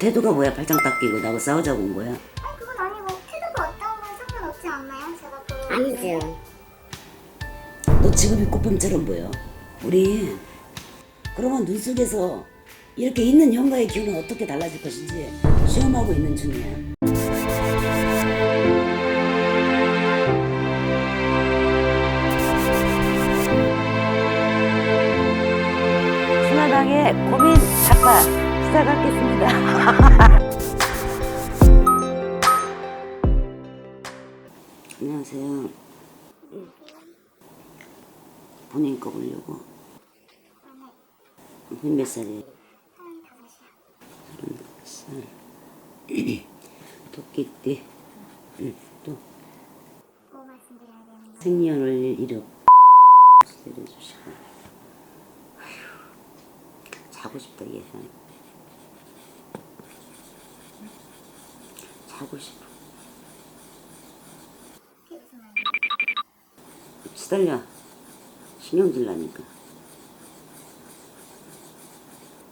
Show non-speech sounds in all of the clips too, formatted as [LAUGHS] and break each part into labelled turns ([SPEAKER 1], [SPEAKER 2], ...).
[SPEAKER 1] 태도가 뭐야 팔짱 딱 끼고 나하고 싸우자고 온 거야
[SPEAKER 2] 아니 그건 아니고 태도가 어떤 건 상관없지 않나요? 제가 보러
[SPEAKER 3] 아니죠.
[SPEAKER 1] 너 직업이 꽃뱀처럼 보여 우리 그러면 눈 속에서 이렇게 있는 형과의 기운은 어떻게 달라질 것인지 시험하고 있는 중이야 신화당의 고민 작가 시작하겠습니다. [LAUGHS] 안녕하세요. 본인 거 보려고. 몇 살이에요? 서른다섯 살. [CLEARS THROAT] 토끼띠. 응, 또. 생년월 이력 내려주시고. 자고 싶다 얘 자고 싶어 시달려 신경질 나니까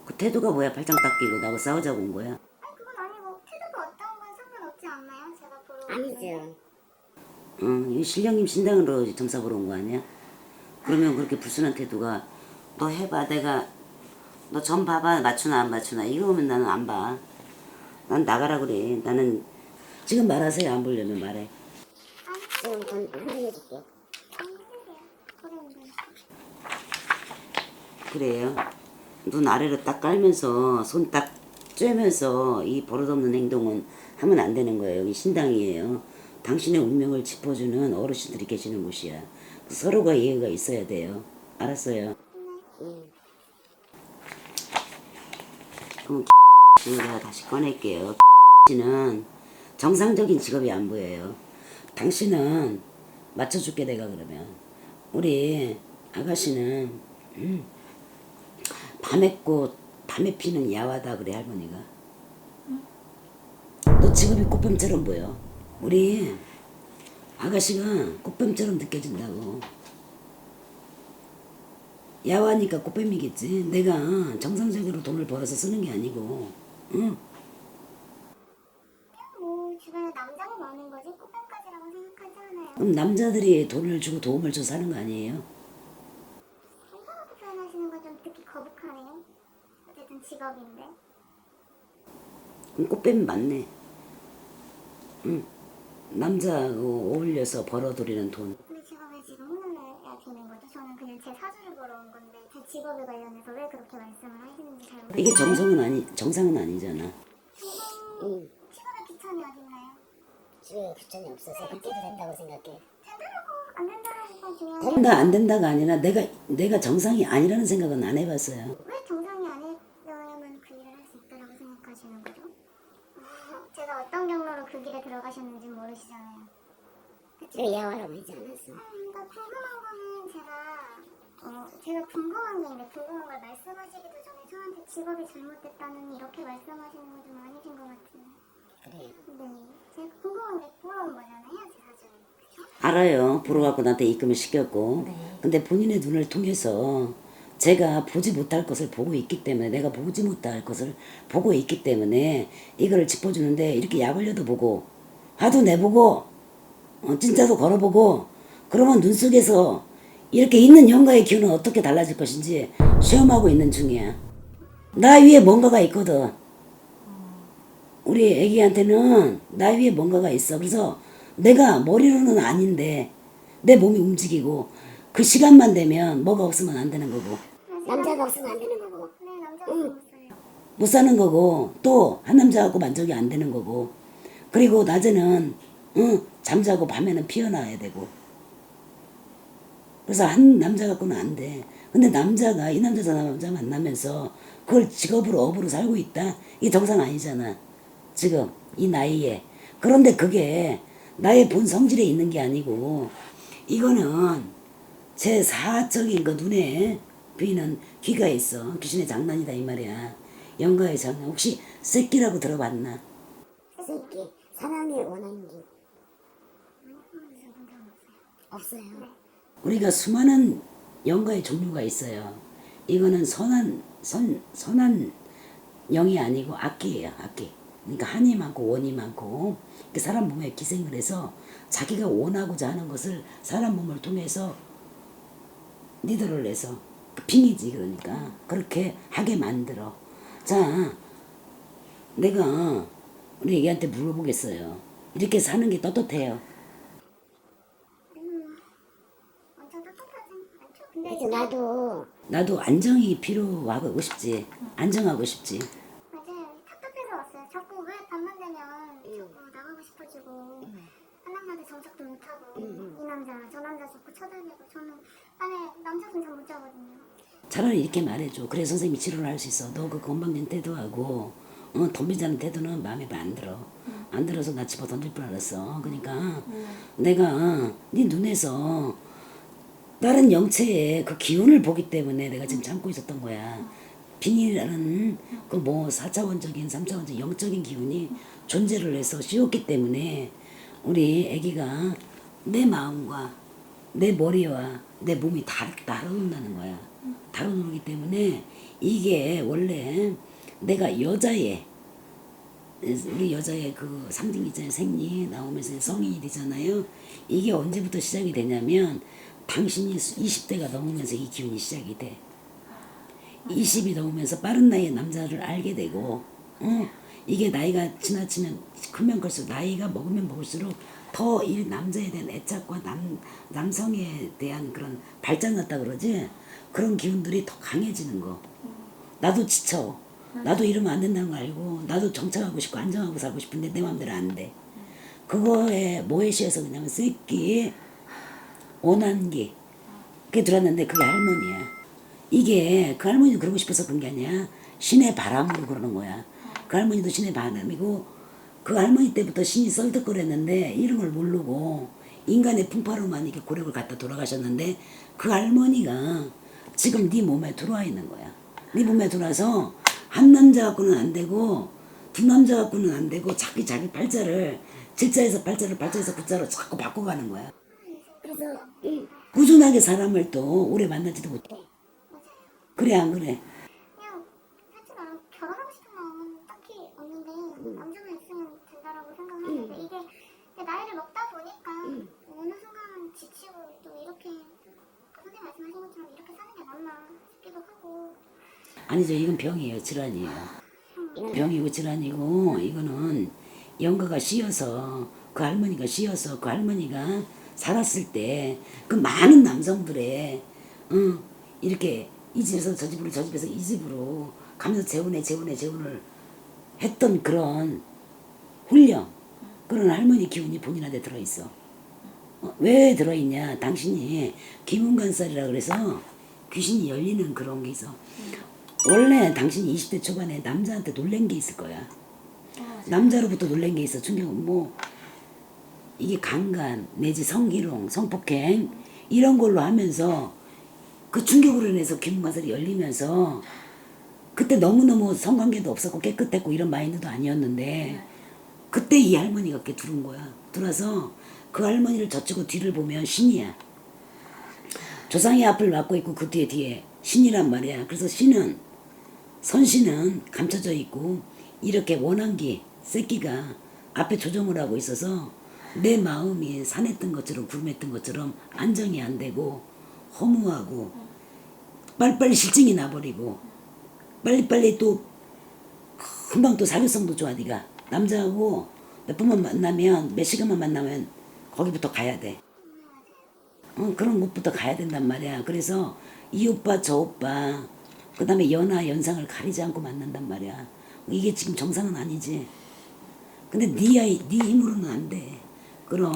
[SPEAKER 1] 그 태도가 뭐야 팔짱 딱 끼고 나하고 싸우자고 온 거야
[SPEAKER 2] 아니 그건 아니고 태도가 어떤 건 상관없지 않나요? 제가 보러
[SPEAKER 3] 아니죠.
[SPEAKER 1] 응, 이 신령님 신당으로 점사 보러 온 거 아니야? 그러면 그렇게 불순한 태도가 너 해봐 내가 너 점 봐봐 맞추나 안 맞추나 이거면 나는 안 봐. 난 나가라 그래. 나는 지금 말하세요 안 보려면 말해.
[SPEAKER 3] 지금 돈
[SPEAKER 2] 그런데
[SPEAKER 1] 그래요. 눈 아래로 딱 깔면서 손 딱 쬐면서 이 버릇없는 행동은 하면 안 되는 거예요. 여기 신당이에요. 당신의 운명을 짚어주는 어르신들이 계시는 곳이야. 서로가 이해가 있어야 돼요. 알았어요. 그럼 [LAUGHS] 제가 다시 꺼낼게요. [LAUGHS] 씨는 정상적인 직업이 안 보여요. 당신은 맞춰줄게 내가 그러면 우리 아가씨는 음, 밤에 꽃 밤에 피는 야화다 그래 할머니가. 너 직업이 꽃뱀처럼 보여. 우리 아가씨가 꽃뱀처럼 느껴진다고. 야화니까 꽃뱀이겠지. 내가 정상적으로 돈을 벌어서 쓰는 게 아니고, 응?
[SPEAKER 2] 뭐 주변에 남자가 많은 거지 꽃뱀까지라고 생각하지 않아요
[SPEAKER 1] 그럼 남자들이 돈을 주고 도움을 줘서 사는 거 아니에요?
[SPEAKER 2] 이상하게 표현하시는 건 좀 듣기 거북하네요 어쨌든 직업인데
[SPEAKER 1] 그럼 꽃뱀 맞네. 응. 남자하고 어울려서 벌어들이는 돈.
[SPEAKER 2] 근데 제가 왜 지금 혼을 내야기는 거죠? 저는 그냥 제 사주를 보러 온 건데 제 직업에 관련해서 왜 그렇게 말씀을 하시는지 잘 모르겠어요
[SPEAKER 1] 이게 정성은 아니 정상은 아니잖아.
[SPEAKER 3] 응.
[SPEAKER 2] 직업에 비천이 어딨나요?
[SPEAKER 3] 집에 부천이 없어서 그때도 된다고 생각해.
[SPEAKER 2] 안 중요한 게
[SPEAKER 1] 된다 안 된다가 아니라 내가 내가 정상이 아니라는 생각은 안 해봤어요.
[SPEAKER 2] 왜 정상이 아니어야만 그 일을 할 수 있다라고 생각하시는 거죠? 아, 제가 어떤 경로로 그 길에 들어가셨는지 모르시잖아요.
[SPEAKER 3] 왜 야화라고 하지 않았어?
[SPEAKER 2] 음, 그러니까 궁금한 거는 제가 어, 제가 궁금한 게 있는데 궁금한 걸 말씀하시기도 전에 저한테 직업이 잘못됐다는 이렇게 말씀하시는 건 좀 아니신 것 같은데.
[SPEAKER 3] 그래요.
[SPEAKER 2] 네, 거잖아요, 제?
[SPEAKER 1] 알아요. 보러 갖고 나한테 입금을 시켰고. 근데 본인의 눈을 통해서 제가 보지 못할 것을 보고 있기 때문에 내가 보지 못할 것을 보고 있기 때문에 이거를 짚어주는데 이렇게 약 올려도 보고 화도 내보고 어, 진짜도 걸어보고 그러면 눈 속에서 이렇게 있는 형과의 기운은 어떻게 달라질 것인지 시험하고 있는 중이야. 나 위에 뭔가가 있거든. 우리 애기한테는 나 위에 뭔가가 있어. 그래서 내가 머리로는 아닌데 내 몸이 움직이고 그 시간만 되면 뭐가 없으면 안 되는 거고
[SPEAKER 3] 남자가 없으면 안 되는 거고.
[SPEAKER 2] 네, 남자가 없어요.
[SPEAKER 1] 못 사는 거고 또 한 남자하고 만족이 안 되는 거고 그리고 낮에는 응, 잠자고 밤에는 피어나야 되고 그래서 한 남자 갖고는 안 돼. 근데 남자가 이 남자 저 남자 만나면서 그걸 직업으로 업으로 살고 있다. 이게 정상 아니잖아. 지금 이 나이에. 그런데 그게 나의 본 성질에 있는 게 아니고 이거는 제 사적인 거 눈에 보이는 귀가 있어. 귀신의 장난이다 이 말이야. 영가의 장난. 혹시 새끼라고 들어봤나?
[SPEAKER 3] 새끼 사랑의 원한기 없어요.
[SPEAKER 1] 우리가 수많은 영가의 종류가 있어요. 이거는 선한 선 선한 영이 아니고 악기예요, 악기. 그러니까 한이 많고 원이 많고 그 사람 몸에 기생을 해서 자기가 원하고자 하는 것을 사람 몸을 통해서 니들을 해서 그 빙이지 그러니까 그렇게 하게 만들어. 자, 내가 우리 애기한테 물어보겠어요. 이렇게 사는 게 떳떳해요.
[SPEAKER 2] 엄청 떳떳하진 않죠. 근데
[SPEAKER 3] 그래서 나도
[SPEAKER 1] 나도 안정이 필요하고 싶지. 안정하고 싶지.
[SPEAKER 2] 맞아요. 답답해서 왔어요. 자꾸 왜 밤만 되면 자꾸 나가고 싶어지고 한 남자한테 정착도 못하고 이 남자 저 남자 자꾸 쳐다보고 저는 밤에 남자분 잠 못 자거든요.
[SPEAKER 1] 차라리 이렇게 말해줘. 그래 선생님이 치료를 할 수 있어. 너 그 건방진 태도하고 어, 덤비자는 태도는 마음에 안 들어. 안 들어서 나 집어 던질 줄 알았어. 그러니까 내가 네 눈에서 다른 영체의 그 기운을 보기 때문에 내가 지금 참고 있었던 거야. 빙이라는 그뭐 사차원적인 삼차원적인 영적인 기운이 존재를 해서 씌웠기 때문에 우리 아기가 내 마음과 내 머리와 내 몸이 다 다뤄놓는다는 거야. 다뤄놓기 때문에 이게 원래 내가 여자의 우리 여자의 그 상징 있잖아요. 생리 나오면서 성인이 되잖아요. 이게 언제부터 시작이 되냐면 당신이 20대가 넘으면서 이 기운이 시작이 돼. 20이 넘으면서 빠른 나이에 남자를 알게 되고, 어, 이게 나이가 지나치면 크면 클수록 나이가 먹으면 먹을수록 더 이 남자에 대한 애착과 남, 남성에 대한 그런 발전 같다 그러지? 그런 기운들이 더 강해지는 거. 나도 지쳐. 나도 이러면 안 된다는 거 알고, 나도 정착하고 싶고 안정하고 살고 싶은데 내 마음대로 안 돼. 그거에 시해서 그냐면 새끼, 오난기. 그게 들었는데 그게 할머니야. 이게 그 할머니도 그러고 싶어서 그런 게 아니야. 신의 바람으로 그러는 거야. 그 할머니도 신의 바람이고 그 할머니 때부터 신이 썰득거렸는데 이런 걸 모르고 인간의 풍파로만 이렇게 고력을 갖다 돌아가셨는데 그 할머니가 지금 네 몸에 들어와 있는 거야. 네 몸에 들어와서 한 남자 갖고는 안 되고 두 남자 갖고는 안 되고 자기 자기 팔자를 질자에서 팔자를 팔자에서 구자로 자꾸 바꿔가는 거야.
[SPEAKER 3] 그래서 응,
[SPEAKER 1] 꾸준하게 사람을 또 오래 만나지도 못해. 그래 안 그래?
[SPEAKER 2] 그냥 사실 나랑 결혼하고 싶은 마음은 딱히 없는데 남자만 있으면 된다라고 생각하는데 이게 이제 나이를 먹다 보니까 어느 순간 지치고 또 이렇게 선생님 말씀하신 것처럼 이렇게 사는 게 맞나 싶기도 하고
[SPEAKER 1] 아니죠 이건 병이에요 질환이에요. 병이고 질환이고 이거는 영가가 씌어서 그 할머니가 씌어서 그 할머니가 살았을 때 그 많은 남성들의 응, 이렇게 이 집에서 저 집으로 저 집에서 이 집으로 가면서 재혼해 재혼해 재혼을 했던 그런 훈련 그런 할머니 기운이 본인한테 들어있어. 어, 왜 들어있냐? 당신이 기문간살이라 그래서 귀신이 열리는 그런 게 있어. 원래 당신이 20대 초반에 남자한테 놀란 게 있을 거야. 남자로부터 놀란 게 있어. 충격 뭐 이게 강간 내지 성희롱, 성폭행 이런 걸로 하면서 그 충격으로 인해서 기문간살이 열리면서 그때 너무너무 성관계도 없었고 깨끗했고 이런 마인드도 아니었는데 그때 이 할머니가 이렇게 들은 거야. 들어서 그 할머니를 젖히고 뒤를 보면 신이야. 조상의 앞을 맡고 있고 그 뒤에 뒤에 신이란 말이야. 그래서 신은 선신은 감춰져 있고 이렇게 원한기 새끼가 앞에 조정을 하고 있어서 내 마음이 산했던 것처럼 구름했던 것처럼 안정이 안 되고 허무하고 빨리빨리 실증이 나버리고 빨리빨리 또 금방 또 사교성도 좋아 네가 남자하고 몇 번만 만나면 몇 시간만 만나면 거기부터 가야 돼. 어, 그런 곳부터 가야 된단 말이야. 그래서 이 오빠 저 오빠 그 다음에 연하 연상을 가리지 않고 만난단 말이야. 이게 지금 정상은 아니지. 근데 네 아이 네 힘으로는 안 돼. 그런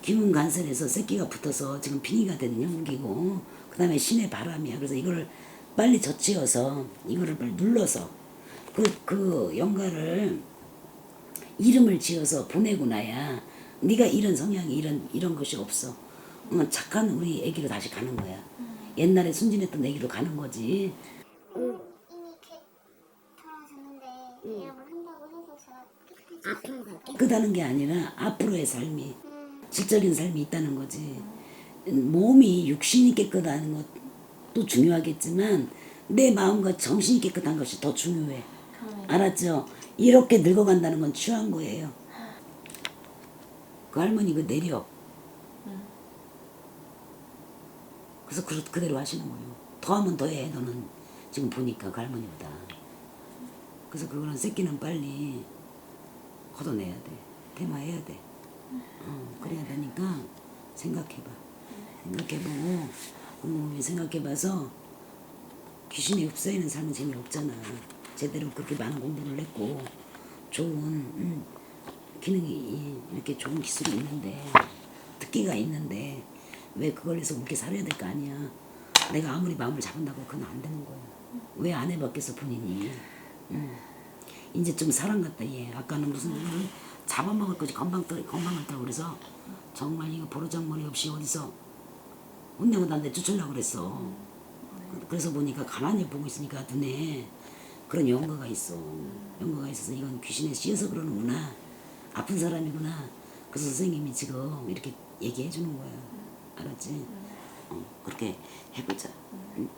[SPEAKER 1] 기운 간설에서 새끼가 붙어서 지금 빙의가 되는 형기고 그 다음에 신의 바람이야. 그래서 이거를 빨리 젖히어서 이거를 눌러서 그 그 영가를 이름을 지어서 보내고 나야 네가 이런 성향이 이런 이런 것이 없어. 어, 착한 우리 애기로 다시 가는 거야. 옛날에 순진했던 애기로 가는 거지.
[SPEAKER 2] 이미 이렇게 돌아가셨는데 이런 걸 한다고 해서 제가 깨끗해지
[SPEAKER 3] 앞으로 갈게.
[SPEAKER 1] 깨끗하는 게 아니라 앞으로의 삶이 질적인 삶이 있다는 거지. 몸이 육신이 깨끗하는 것도 중요하겠지만 내 마음과 정신이 깨끗한 것이 더 중요해. 알았죠? 이렇게 늙어간다는 건 취한 거예요. 그 할머니 그 내력. 그래서 그, 그대로 하시는 거예요. 더 하면 더 해 너는 지금 보니까 그 할머니보다. 그래서 그거는 새끼는 빨리 걷어내야 돼. 대마해야 돼. 어, 그래야 되니까 생각해봐. 생각해보고 곰곰이 생각해봐서 귀신이 흡사하는 삶은 재미없잖아. 제대로 그렇게 많은 공부를 했고 좋은 음, 기능이 이렇게 좋은 기술이 있는데 특기가 있는데 왜 그걸 해서 그렇게 살아야 될 거 아니야. 내가 아무리 마음을 잡은다고 그건 안 되는 거야. 왜 안 해봤겠어 본인이. 음. 이제 좀 사람 같다 얘. 아까는 무슨 잡아먹을 거지 건방 떠 건방을 떠 그래서 정말 이거 버르장머리 없이 어디서 혼내고 나한테 쫓으려고 그랬어. 그래서 보니까 가만히 보고 있으니까 눈에 그런 연거가 있어. 연거가 있어서 이건 귀신에 씌어서 그러는구나. 아픈 사람이구나. 그래서 선생님이 지금 이렇게 얘기해 주는 거야. 알았지? 어, 그렇게 해보자. 응?